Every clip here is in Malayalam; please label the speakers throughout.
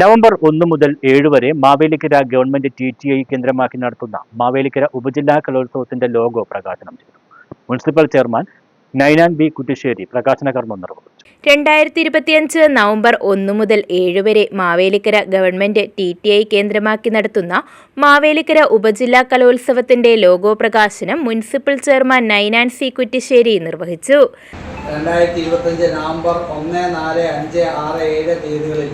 Speaker 1: നവംബർ ഒന്ന് മുതൽ ഏഴ് വരെ Mavelikkara government T T I കേന്ദ്രമാക്കി നടത്തുന്ന മാവേലിക്കര ഉപജില്ലാ കലോത്സവത്തിന്റെ ലോഗോ പ്രകാശനം ചെയ്തു. Municipal chairman Ninan B Kuttissery പ്രകാശന കർമ്മം നിർവഹിച്ചു.
Speaker 2: രണ്ടായിരത്തി ഇരുപത്തിയഞ്ച് നവംബർ ഒന്ന് മുതൽ ഏഴ് വരെ Mavelikkara government T T I കേന്ദ്രമാക്കി നടത്തുന്ന മാവേലിക്കര ഉപജില്ലാ കലോത്സവത്തിന്റെ ലോഗോ പ്രകാശനം municipal chairman Ninan C Kuttissery നിർവഹിച്ചു.
Speaker 3: രണ്ടായിരത്തി ഇരുപത്തഞ്ച് നവംബർ ഒന്ന് നാല് അഞ്ച് ആറ് ഏഴ് തീയതികളിൽ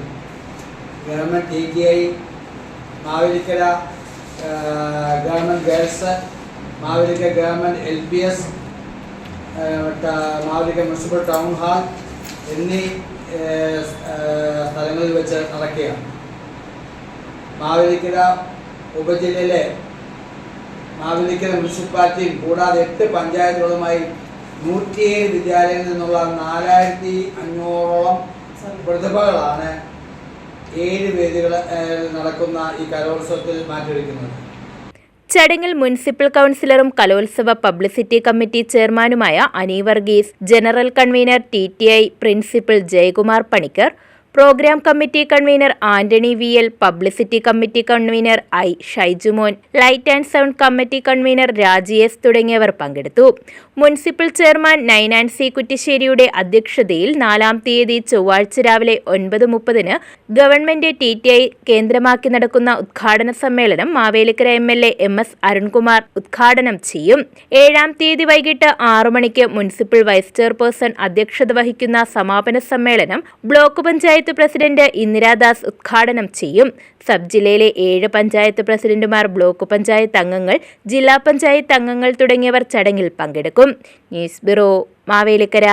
Speaker 3: government T T I Mavelikkara government girls Mavelikkara government L P S Mavelikkara municipal town hall എന്നീ സ്ഥലങ്ങളിൽ വെച്ച് നടക്കുകയാണ്. മാവേലിക്കര ഉപജില്ലയിലെ മാവേലിക്കര മുനിസിപ്പാലിറ്റിയും കൂടാതെ എട്ട് പഞ്ചായത്തുകളുമായി നൂറ്റിയേഴ് വിദ്യാലയങ്ങളിൽ നിന്നുള്ള നാലായിരത്തി അഞ്ഞൂറോളം പ്രതിഭകളാണ് ഏഴ് വേദികൾ നടക്കുന്ന ഈ കലോത്സവത്തിൽ മാറ്റിവെക്കുന്നത്.
Speaker 2: ചടങ്ങിൽ മുനിസിപ്പൽ കൗൺസിലറും കലോത്സവ പബ്ലിസിറ്റി കമ്മിറ്റി ചെയർമാനുമായ Ani Varghese general convener T T I principal Jayakumar Panicker programme committee convener Antony V L publicity committee convener I Shaijumon light and sound committee convener Raji S തുടങ്ങിയവർ പങ്കെടുത്തു. മുനിസിപ്പൽ ചെയർമാൻ നൈനാൻ സി കുറ്റിശ്ശേരിയുടെ അധ്യക്ഷതയിൽ നാലാം തീയതി ചൊവ്വാഴ്ച രാവിലെ ഒൻപത് മുപ്പതിന് ഗവൺമെന്റ് ടി ടി ഐ കേന്ദ്രമാക്കി നടക്കുന്ന ഉദ്ഘാടന സമ്മേളനം Mavelikkara M L A M S Arunkumar ഉദ്ഘാടനം ചെയ്യും. ഏഴാം തീയതി വൈകിട്ട് ആറു മണിക്ക് മുനിസിപ്പൽ വൈസ് ചെയർപേഴ്സൺ അധ്യക്ഷത വഹിക്കുന്ന സമാപന സമ്മേളനം ബ്ലോക്ക് പഞ്ചായത്ത് പ്രസിഡന്റ് ഇന്ദിരാദാസ് ഉദ്ഘാടനം ചെയ്യും. സബ് ജില്ലയിലെ ഏഴ് പഞ്ചായത്ത് പ്രസിഡന്റുമാർ ബ്ലോക്ക് പഞ്ചായത്ത് അംഗങ്ങൾ ജില്ലാ പഞ്ചായത്ത് അംഗങ്ങൾ തുടങ്ങിയവർ ചടങ്ങിൽ പങ്കെടുക്കും. News bureau Mavelikkara.